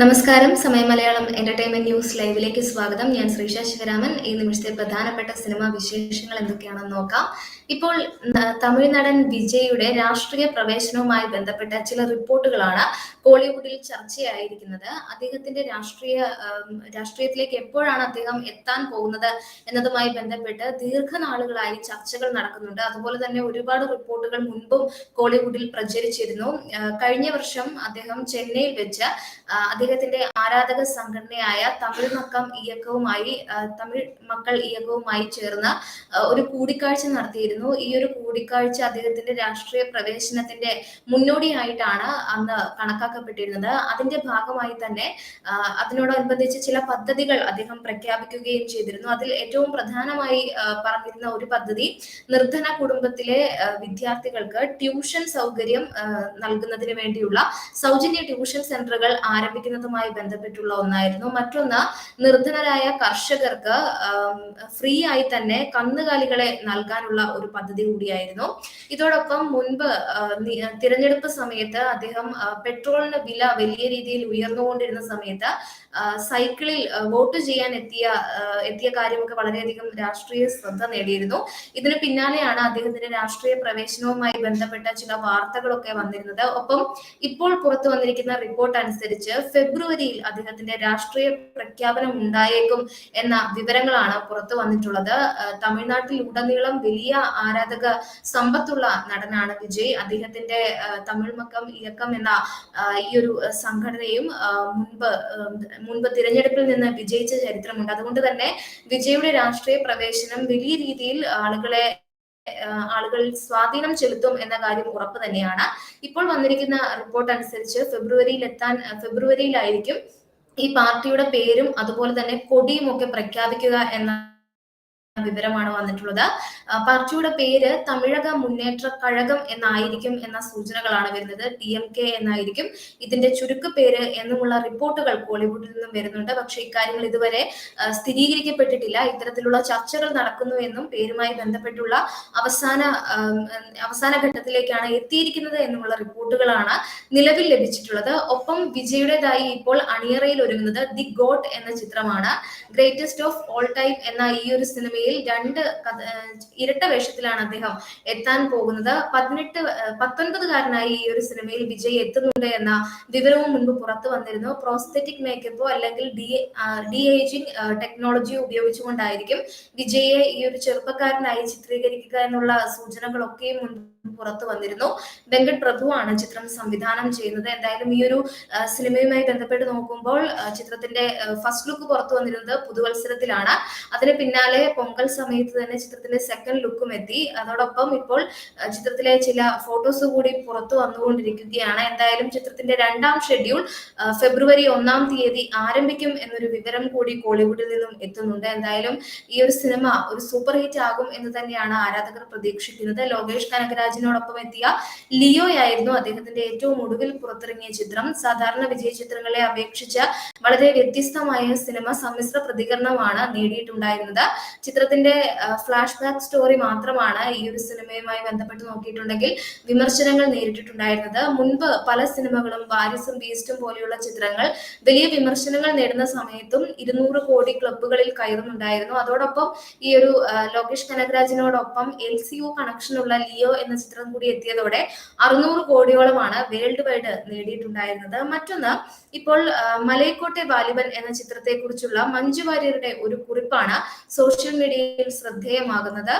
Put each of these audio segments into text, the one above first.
നമസ്കാരം. സമയ Malayalam entertainment news ലൈവിലേക്ക് സ്വാഗതം. ഞാൻ ശ്രീഷ ശിവരാമൻ. ഈ നിമിഷത്തെ പ്രധാനപ്പെട്ട സിനിമാ വിശേഷങ്ങൾ എന്തൊക്കെയാണെന്ന് നോക്കാം. ഇപ്പോൾ തമിഴ് നടൻ വിജയുടെ രാഷ്ട്രീയ പ്രവേശനവുമായി ബന്ധപ്പെട്ട ചില റിപ്പോർട്ടുകളാണ് കോളിവുഡിൽ ചർച്ചയായിരിക്കുന്നത്. അദ്ദേഹത്തിന്റെ രാഷ്ട്രീയ രാഷ്ട്രീയത്തിലേക്ക് എപ്പോഴാണ് അദ്ദേഹം എത്താൻ പോകുന്നത് എന്നതുമായി ബന്ധപ്പെട്ട് ദീർഘനാളുകളായി ചർച്ചകൾ നടക്കുന്നുണ്ട്. അതുപോലെ തന്നെ ഒരുപാട് റിപ്പോർട്ടുകൾ മുൻപും കോളിവുഡിൽ പ്രചരിച്ചിരുന്നു. കഴിഞ്ഞ വർഷം അദ്ദേഹം ചെന്നൈയിൽ വെച്ച് അദ്ദേഹത്തിന്റെ ആരാധക സംഘടനയായ തമിഴ് മക്കം ഇയക്കവുമായി തമിഴ് മക്കൾ ഇയക്കവുമായി ചേർന്ന് ഒരു കൂടിക്കാഴ്ച നടത്തിയിരുന്നു. ഈ ഒരു കൂടിക്കാഴ്ച അദ്ദേഹത്തിന്റെ രാഷ്ട്രീയ പ്രവേശനത്തിന്റെ മുന്നോടിയായിട്ടാണ് അന്ന് കണക്കാക്കപ്പെട്ടിരുന്നത്. അതിന്റെ ഭാഗമായി തന്നെ അതിനോടനുബന്ധിച്ച് ചില പദ്ധതികൾ അദ്ദേഹം പ്രഖ്യാപിക്കുകയും ചെയ്തിരുന്നു. അതിൽ ഏറ്റവും പ്രധാനമായി പറഞ്ഞിരുന്ന ഒരു പദ്ധതി നിർധന കുടുംബത്തിലെ വിദ്യാർത്ഥികൾക്ക് ട്യൂഷൻ സൗകര്യം നൽകുന്നതിന് വേണ്ടിയുള്ള സൗജന്യ ട്യൂഷൻ സെന്ററുകൾ ആരംഭിക്കുന്നതുമായി ബന്ധപ്പെട്ടുള്ള ഒന്നായിരുന്നു. മറ്റൊന്ന് നിർധനരായ കർഷകർക്ക് ഫ്രീ ആയി തന്നെ കന്നുകാലികളെ നൽകാനുള്ള ഒരു പദ്ധതി കൂടിയായിരുന്നു. ഇതോടൊപ്പം മുൻപ് തിരഞ്ഞെടുപ്പ് സമയത്ത് അദ്ദേഹം പെട്രോളിന്റെ പെട്രോളിന് വില വലിയ രീതിയിൽ ഉയർന്നുകൊണ്ടിരുന്ന സമയത്ത് സൈക്കിളിൽ വോട്ട് ചെയ്യാൻ എത്തിയ എത്തിയ കാര്യമൊക്കെ വളരെയധികം രാഷ്ട്രീയ ശ്രദ്ധ നേടിയിരുന്നു. ഇതിന് പിന്നാലെയാണ് അദ്ദേഹത്തിന്റെ രാഷ്ട്രീയ പ്രവേശനവുമായി ബന്ധപ്പെട്ട ചില വാർത്തകളൊക്കെ വന്നിരുന്നത്. ഒപ്പം ഇപ്പോൾ പുറത്തു വന്നിരിക്കുന്ന റിപ്പോർട്ട് അനുസരിച്ച് ഫെബ്രുവരിയിൽ അദ്ദേഹത്തിന്റെ രാഷ്ട്രീയ പ്രഖ്യാപനം ഉണ്ടായേക്കും എന്ന വിവരങ്ങളാണ് പുറത്തു വന്നിട്ടുള്ളത്. തമിഴ്നാട്ടിൽ ഉടനീളം വലിയ ആരാധക സമ്പത്തുള്ള നടനാണ് വിജയ്. അദ്ദേഹത്തിന്റെ തമിഴ് മക്കം ഇയക്കം എന്ന ഈ ഒരു സംഘടനയും മുൻപ് മുൻപ് തിരഞ്ഞെടുപ്പിൽ നിന്ന് വിജയിച്ച ചരിത്രമുണ്ട്. അതുകൊണ്ട് തന്നെ വിജയുടെ രാഷ്ട്രീയ പ്രവേശനം വലിയ രീതിയിൽ ആളുകളെ ആളുകൾ സ്വാധീനം ചെലുത്തും എന്ന കാര്യം ഉറപ്പ് തന്നെയാണ്. ഇപ്പോൾ വന്നിരിക്കുന്ന റിപ്പോർട്ട് അനുസരിച്ച് ഫെബ്രുവരിയിൽ എത്താൻ ഫെബ്രുവരിയിലായിരിക്കും ഈ പാർട്ടിയുടെ പേരും അതുപോലെ തന്നെ കൊടിയും ഒക്കെ പ്രഖ്യാപിക്കുക എന്ന വിവരമാണ് വന്നിട്ടുള്ളത്. പാർട്ടിയുടെ പേര് തമിഴക മുന്നേറ്റ കഴകം എന്നായിരിക്കും എന്ന സൂചനകളാണ് വരുന്നത്. ടി എം കെ എന്നായിരിക്കും ഇതിന്റെ ചുരുക്കപ്പേര് എന്നുമുള്ള റിപ്പോർട്ടുകൾ ബോളിവുഡിൽ നിന്നും വരുന്നുണ്ട്. പക്ഷേ ഇക്കാര്യങ്ങൾ ഇതുവരെ സ്ഥിരീകരിക്കപ്പെട്ടിട്ടില്ല. ഇത്തരത്തിലുള്ള ചർച്ചകൾ നടക്കുന്നു എന്നും പേരുമായി ബന്ധപ്പെട്ടുള്ള അവസാന അവസാന ഘട്ടത്തിലേക്കാണ് എത്തിയിരിക്കുന്നത് എന്നുമുള്ള റിപ്പോർട്ടുകളാണ് നിലവിൽ ലഭിച്ചിട്ടുള്ളത്. ഒപ്പം വിജയുടേതായി ഇപ്പോൾ അണിയറയിൽ ഒരുങ്ങുന്നത് ദി ഗോട്ട് എന്ന ചിത്രമാണ്. ഗ്രേറ്റസ്റ്റ് ഓഫ് ഓൾ ടൈം എന്ന ഈ ഒരു സിനിമയിൽ രണ്ട് കഥ- ഇരട്ട വേഷത്തിലാണ് അദ്ദേഹം എത്താൻ പോകുന്നത്. പതിനെട്ട് പത്തൊൻപതുകാരനായി ഈ ഒരു സിനിമയിൽ വിജയ് എത്തുന്നുണ്ട് എന്ന വിവരവും മുൻപ് പുറത്തു വന്നിരുന്നു. പ്രോസ്തെറ്റിക് മേക്കപ്പോ അല്ലെങ്കിൽ ഡി ഡി ഏജിംഗ് ടെക്നോളജിയോ ഉപയോഗിച്ചുകൊണ്ടായിരിക്കും വിജയെ ഈ ഒരു ചെറുപ്പക്കാരനായി ചിത്രീകരിക്കുക എന്നുള്ള സൂചനകളൊക്കെയും മുൻപ് പുറത്തു വന്നിരുന്നു. വെങ്കട് പ്രഭുവാണ് ചിത്രം സംവിധാനം ചെയ്യുന്നത്. എന്തായാലും ഈ ഒരു സിനിമയുമായി ബന്ധപ്പെട്ട് നോക്കുമ്പോൾ ചിത്രത്തിന്റെ ഫസ്റ്റ് ലുക്ക് പുറത്തു വന്നിരുന്നത് പുതുവത്സരത്തിലാണ്. അതിന് പിന്നാലെ പൊങ്കൽ സമയത്ത് തന്നെ ചിത്രത്തിലെ സെക്കൻഡ് ലുക്കും എത്തി. അതോടൊപ്പം ഇപ്പോൾ ചിത്രത്തിലെ ചില ഫോട്ടോസ് കൂടി പുറത്തു വന്നുകൊണ്ടിരിക്കുകയാണ്. എന്തായാലും ചിത്രത്തിന്റെ രണ്ടാം ഷെഡ്യൂൾ ഫെബ്രുവരി ഒന്നാം തീയതി ആരംഭിക്കും എന്നൊരു വിവരം കൂടി കോളിവുഡിൽ നിന്നും എത്തുന്നുണ്ട്. എന്തായാലും ഈ ഒരു സിനിമ ഒരു സൂപ്പർ ഹിറ്റ് ആകും എന്ന് തന്നെയാണ് ആരാധകർ പ്രതീക്ഷിക്കുന്നത്. ലോകേഷ് കനകരാജിനോടൊപ്പം എത്തിയ ലിയോ ആയിരുന്നു അദ്ദേഹത്തിന്റെ ഏറ്റവും ഒടുവിൽ പുറത്തിറങ്ങിയ ചിത്രം. സാധാരണ വിജയ ചിത്രങ്ങളെ അപേക്ഷിച്ച് വളരെ വ്യത്യസ്തമായ സിനിമ സമ്മിശ്ര പ്രതികരണമാണ് നേടിയിട്ടുണ്ടായിരുന്നത്. ചിത്രത്തിന്റെ ഫ്ലാഷ് ബാക്ക് സ്റ്റോറി മാത്രമാണ് ഈ ഒരു സിനിമയുമായി ബന്ധപ്പെട്ട് നോക്കിയിട്ടുണ്ടെങ്കിൽ വിമർശനങ്ങൾ നേരിട്ടിട്ടുണ്ടായിരുന്നത്. മുൻപ് പല സിനിമകളും വാരിസും ബീസ്റ്റും പോലെയുള്ള ചിത്രങ്ങൾ വലിയ വിമർശനങ്ങൾ നേടുന്ന സമയത്തും ഇരുന്നൂറ് കോടി ക്ലബ്ബുകളിൽ കയറുന്നുണ്ടായിരുന്നു. അതോടൊപ്പം ഈ ഒരു ലോകേഷ് കനകരാജിനോടൊപ്പം എൽ സി യു കണക്ഷനുള്ള ലിയോ എന്ന ചിത്രം കൂടി എത്തിയതോടെ അറുന്നൂറ് കോടിയോളമാണ് വേൾഡ് വൈഡ് നേടിയിട്ടുണ്ടായിരുന്നത്. മറ്റൊന്ന് ഇപ്പോൾ മലയക്കോട്ടെ വാലിബൻ എന്ന ചിത്രത്തെ കുറിച്ചുള്ള മഞ്ജു വാര്യരുടെ ഒരു കുറിപ്പാണ് സോഷ്യൽ മീഡിയയിൽ ശ്രദ്ധേയമാകുന്നത്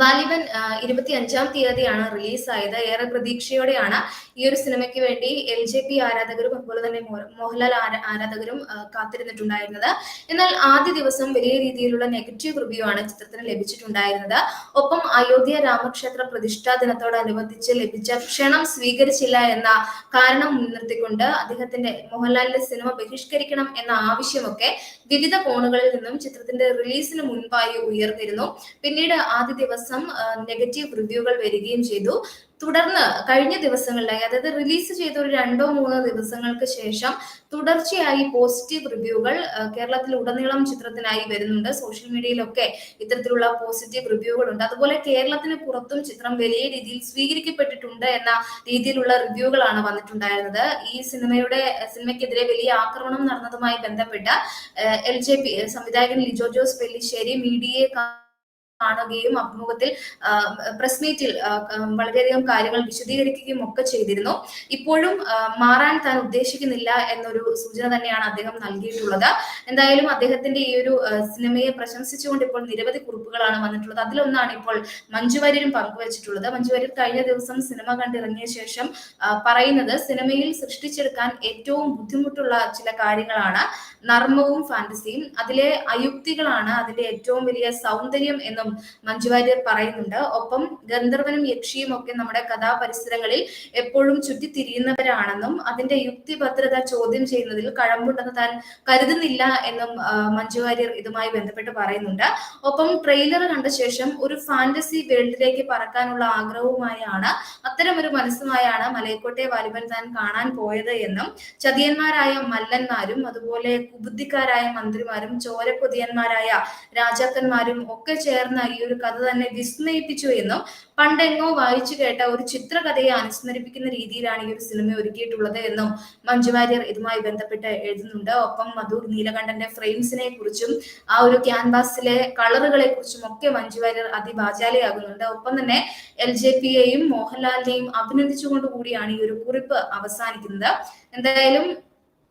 വാലിബൻ ഇരുപത്തി അഞ്ചാം തീയതിയാണ് റിലീസായത്. ഏറെ പ്രതീക്ഷയോടെയാണ് ഈ ഒരു സിനിമയ്ക്ക് വേണ്ടി എൽ ജെ പി ആരാധകരും അതുപോലെ തന്നെ മോഹൻലാൽ ആരാധകരും കാത്തിരുന്നിട്ടുണ്ടായിരുന്നത്. എന്നാൽ ആദ്യ ദിവസം വലിയ രീതിയിലുള്ള നെഗറ്റീവ് റിവ്യൂ ആണ് ചിത്രത്തിന് ലഭിച്ചിട്ടുണ്ടായിരുന്നത്. ഒപ്പം അയോധ്യ രാമക്ഷേത്ര പ്രതിഷ്ഠാ ദിനത്തോടനുബന്ധിച്ച് ലഭിച്ച ക്ഷണം സ്വീകരിച്ചില്ല എന്ന കാരണം മുൻനിർത്തിക്കൊണ്ട് അദ്ദേഹത്തിന്റെ മോഹൻലാലിന്റെ സിനിമ ബഹിഷ്കരിക്കണം എന്ന ആവശ്യമൊക്കെ വിവിധ കോണുകളിൽ നിന്നും ചിത്രത്തിന്റെ റിലീസിന് മുൻപായി ഉയർന്നിരുന്നു. പിന്നീട് ആദ്യ ദിവസം ദിവസം നെഗറ്റീവ് റിവ്യൂകൾ വരികയും ചെയ്തു. തുടർന്ന് കഴിഞ്ഞ ദിവസങ്ങളിലായി അതായത് റിലീസ് ചെയ്ത ഒരു രണ്ടോ മൂന്നോ ദിവസങ്ങൾക്ക് ശേഷം തുടർച്ചയായി പോസിറ്റീവ് റിവ്യൂകൾ കേരളത്തിൽ ഉടനീളം ചിത്രത്തിനായി വരുന്നുണ്ട്. സോഷ്യൽ മീഡിയയിലൊക്കെ ഇത്തരത്തിലുള്ള പോസിറ്റീവ് റിവ്യൂകൾ ഉണ്ട്. അതുപോലെ കേരളത്തിന് പുറത്തും ചിത്രം വലിയ രീതിയിൽ സ്വീകരിക്കപ്പെട്ടിട്ടുണ്ട് എന്ന രീതിയിലുള്ള റിവ്യൂകളാണ് വന്നിട്ടുണ്ടായിരുന്നത്. ഈ സിനിമയുടെ സിനിമയ്ക്കെതിരെ വലിയ ആക്രമണം നടന്നതുമായി ബന്ധപ്പെട്ട് എൽ ജെ പി സംവിധായകൻ ലിജോ ജോസ് പെല്ലിശ്ശേരി മീഡിയയെ കാണുകയും അഭിമുഖത്തിൽ പ്രസ് മീറ്റിൽ വളരെയധികം കാര്യങ്ങൾ വിശദീകരിക്കുകയും ഒക്കെ ചെയ്തിരുന്നു. ഇപ്പോഴും മാറാൻ താൻ ഉദ്ദേശിക്കുന്നില്ല എന്നൊരു സൂചന തന്നെയാണ് അദ്ദേഹം നൽകിയിട്ടുള്ളത്. എന്തായാലും അദ്ദേഹത്തിന്റെ ഈ ഒരു സിനിമയെ പ്രശംസിച്ചുകൊണ്ട് ഇപ്പോൾ നിരവധി കുറിപ്പുകളാണ് വന്നിട്ടുള്ളത്. അതിലൊന്നാണ് ഇപ്പോൾ മഞ്ജുവാര്യരും പങ്കുവച്ചിട്ടുള്ളത്. മഞ്ജുവാര്യർ കഴിഞ്ഞ ദിവസം സിനിമ കണ്ടിറങ്ങിയ ശേഷം പറയുന്നത് സിനിമയിൽ സൃഷ്ടിച്ചെടുക്കാൻ ഏറ്റവും ബുദ്ധിമുട്ടുള്ള ചില കാര്യങ്ങളാണ് നർമ്മവും ഫാന്റസിയും. അതിലെ അയുക്തികളാണ് അതിന്റെ ഏറ്റവും വലിയ സൗന്ദര്യം എന്നും മഞ്ജു വാര്യർ പറയുന്നുണ്ട്. ഒപ്പം ഗന്ധർവനും യക്ഷിയും ഒക്കെ നമ്മുടെ കഥാപരിസരങ്ങളിൽ എപ്പോഴും ചുറ്റിത്തിരിയുന്നവരാണെന്നും അതിന്റെ യുക്തിഭദ്രത ചോദ്യം ചെയ്യുന്നതിൽ കഴമ്പുണ്ടെന്ന് താൻ കരുതുന്നില്ല എന്നും മഞ്ജു വാര്യർ ഇതുമായി ബന്ധപ്പെട്ട് പറയുന്നുണ്ട്. ഒപ്പം ട്രെയിലർ കണ്ട ശേഷം ഒരു ഫാന്റസി വേൾഡിലേക്ക് പറക്കാനുള്ള ആഗ്രഹവുമായാണ് അത്തരം ഒരു മനസ്സുമായാണ് മലയക്കോട്ടെ വാലിബൻ താൻ കാണാൻ പോയത് എന്നും ചതിയന്മാരായ മല്ലന്മാരും അതുപോലെ കുബുദ്ധിക്കാരായ മന്ത്രിമാരും ചോരപ്പൊതിയന്മാരായ രാജാക്കന്മാരും ഒക്കെ ചേർന്ന ഈ ഒരു കഥ തന്നെ വിസ്മയിപ്പിച്ചു എന്നും പണ്ടെങ്ങോ വായിച്ചു കേട്ട ഒരു ചിത്രകഥയെ അനുസ്മരിപ്പിക്കുന്ന രീതിയിലാണ് ഈ ഒരു സിനിമ ഒരുക്കിയിട്ടുള്ളത് എന്നും മഞ്ജു വാര്യർ ഇതുമായി ബന്ധപ്പെട്ട് എഴുതുന്നുണ്ട്. ഒപ്പം മധുർ നീലകണ്ഠന്റെ ഫ്രെയിംസിനെ കുറിച്ചും ആ ഒരു ക്യാൻവാസിലെ കളറുകളെ കുറിച്ചും ഒക്കെ മഞ്ജു വാര്യർ അതിവാചാലയാകുന്നുണ്ട്. ഒപ്പം തന്നെ എൽ ജെ പിയെയും മോഹൻലാലിനെയും അഭിനന്ദിച്ചുകൊണ്ട് കൂടിയാണ് ഈ ഒരു കുറിപ്പ് അവസാനിക്കുന്നത്. എന്തായാലും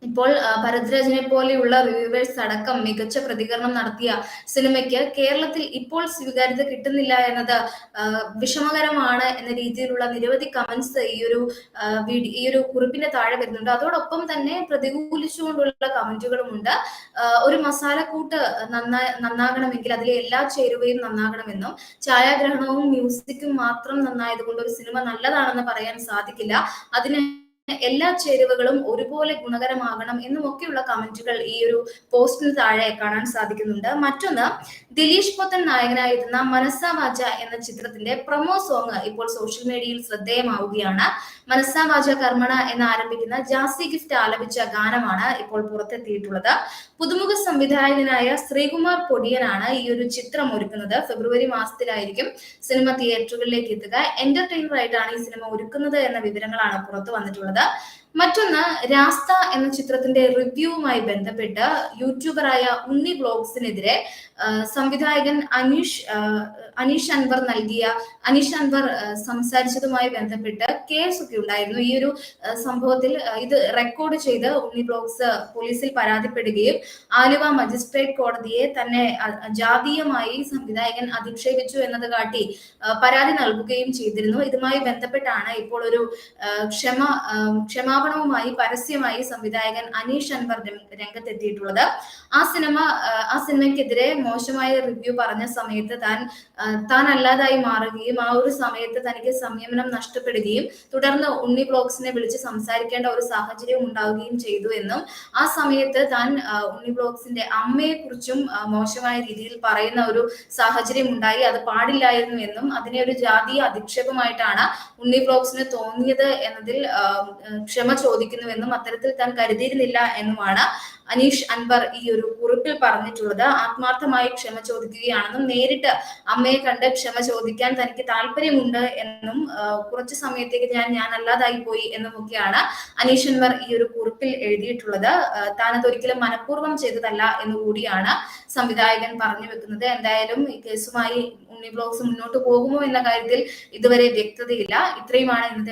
ഇപ്പോൾ ഭരദ്രാജിനെ പോലെയുള്ള റിവ്യൂവേഴ്സ് അടക്കം മികച്ച പ്രതികരണം നടത്തിയ സിനിമയ്ക്ക് കേരളത്തിൽ ഇപ്പോൾ സ്വീകാര്യത കിട്ടുന്നില്ല എന്നത് വിഷമകരമാണ് എന്ന രീതിയിലുള്ള നിരവധി കമന്റ്സ് ഈ ഒരു ഈ ഒരു കുറിപ്പിന്റെ താഴെ വരുന്നുണ്ട്. അതോടൊപ്പം തന്നെ പ്രതികൂലിച്ചുകൊണ്ടുള്ള കമന്റുകളും ഉണ്ട്. ഒരു മസാലക്കൂട്ട് നന്നാ നന്നാകണമെങ്കിൽ അതിലെ എല്ലാ ചേരുവയും നന്നാകണമെന്നും ഛായാഗ്രഹണവും മ്യൂസിക്കും മാത്രം നന്നായതുകൊണ്ട് ഒരു സിനിമ നല്ലതാണെന്ന് പറയാൻ സാധിക്കില്ല. അതിന് എല്ലാ ചേരുവകളും ഒരുപോലെ ഗുണകരമാകണം എന്നുമൊക്കെയുള്ള കമന്റുകൾ ഈ ഒരു പോസ്റ്റിന് താഴെ കാണാൻ സാധിക്കുന്നുണ്ട്. മറ്റൊന്ന് ദിലീഷ് പൊത്തൻ നായകനായിരുന്ന മനസ്സാ വാച എന്ന ചിത്രത്തിന്റെ പ്രൊമോ സോങ് ഇപ്പോൾ സോഷ്യൽ മീഡിയയിൽ ശ്രദ്ധേയമാവുകയാണ്. മനസ്സാ വാച കർമ്മണ എന്ന് ആരംഭിക്കുന്ന ജാസി ഗിഫ്റ്റ് ആലപിച്ച ഗാനമാണ് ഇപ്പോൾ പുറത്തെത്തിയിട്ടുള്ളത്. പുതുമുഖ സംവിധായകനായ ശ്രീകുമാർ പൊടിയനാണ് ഈ ഒരു ചിത്രം ഒരുക്കുന്നത്. ഫെബ്രുവരി മാസത്തിലായിരിക്കും സിനിമ തിയേറ്ററുകളിലേക്ക് എത്തുക. എന്റർടൈനർ ആയിട്ടാണ് ഈ സിനിമ ഒരുക്കുന്നത് എന്ന വിവരങ്ങളാണ് പുറത്തു വന്നിട്ടുള്ളത്. എന്നുള്ളത് മറ്റൊന്ന് രാസ്ത എന്ന ചിത്രത്തിന്റെ റിവ്യൂവുമായി ബന്ധപ്പെട്ട് യൂട്യൂബറായ ഉണ്ണി ബ്ലോഗ്സിനെതിരെ സംവിധായകൻ അനീഷ് അനീഷ് അൻവർ നൽകിയ അനീഷ് അൻവർ സംസാരിച്ചതുമായി ബന്ധപ്പെട്ട് കേസൊക്കെ ഉണ്ടായിരുന്നു. ഈ ഒരു സംഭവത്തിൽ ഇത് റെക്കോർഡ് ചെയ്ത് ഉണ്ണി ബ്ലോഗ്സ് പോലീസിൽ പരാതിപ്പെടുകയും ആലുവ മജിസ്ട്രേറ്റ് കോടതിയെ തന്നെ ജാതീയമായി സംവിധായകൻ അധിക്ഷേപിച്ചു എന്നത് കാട്ടി പരാതി നൽകുകയും ചെയ്തിരുന്നു. ഇതുമായി ബന്ധപ്പെട്ടാണ് ഇപ്പോൾ ഒരു ക്ഷമ ക്ഷമാപണവുമായി പരസ്യമായി സംവിധായകൻ അനീഷ് അൻവർ രംഗത്തെത്തിയിട്ടുള്ളത്. ആ സിനിമ ആ സിനിമയ്ക്കെതിരെ മോശമായ റിവ്യൂ പറഞ്ഞ സമയത്ത് താൻ താൻ അല്ലാതായി മാറുകയും ആ ഒരു സമയത്ത് തനിക്ക് സംയമനം നഷ്ടപ്പെടുകയും തുടർന്ന് ഉണ്ണി ബ്ലോഗ്സിനെ വിളിച്ച് സംസാരിക്കേണ്ട ഒരു സാഹചര്യം ഉണ്ടാവുകയും ചെയ്തു എന്നും ആ സമയത്ത് താൻ ഉണ്ണി ബ്ലോഗ്സിന്റെ അമ്മയെ കുറിച്ചും മോശമായ രീതിയിൽ പറയുന്ന ഒരു സാഹചര്യം ഉണ്ടായി. അത് പാടില്ലായിരുന്നു എന്നും അതിനെ ഒരു ജാതീയ അധിക്ഷേപമായിട്ടാണ് ഉണ്ണി ബ്ലോഗ്സിന് തോന്നിയത് എന്നതിൽ ക്ഷമ ചോദിക്കുന്നുവെന്നും അത്തരത്തിൽ താൻ കരുതിയിരുന്നില്ല എന്നുമാണ് അനീഷ് അൻവർ ഈ ഒരു കുറിപ്പിൽ പറഞ്ഞിട്ടുള്ളത്. ആത്മാർത്ഥമായി ക്ഷമ ചോദിക്കുകയാണെന്നും നേരിട്ട് അമ്മയെ കണ്ട് ക്ഷമ ചോദിക്കാൻ തനിക്ക് താല്പര്യമുണ്ട് എന്നും കുറച്ചു സമയത്തേക്ക് ഞാൻ ഞാൻ അല്ലാതായി പോയി എന്നുമൊക്കെയാണ് അനീഷ് അൻവർ ഈ ഒരു കുറിപ്പിൽ എഴുതിയിട്ടുള്ളത്. താനത് ഒരിക്കലും മനഃപൂർവം ചെയ്തതല്ല എന്നുകൂടിയാണ് സംവിധായകൻ പറഞ്ഞു വെക്കുന്നത്. എന്തായാലും ഈ കേസുമായി ഉണ്ണി ബ്ലോഗ്സ് മുന്നോട്ട് പോകുമോ എന്ന കാര്യത്തിൽ ഇതുവരെ വ്യക്തതയില്ല. ഇത്രയുമാണ് ഇന്നത്തെ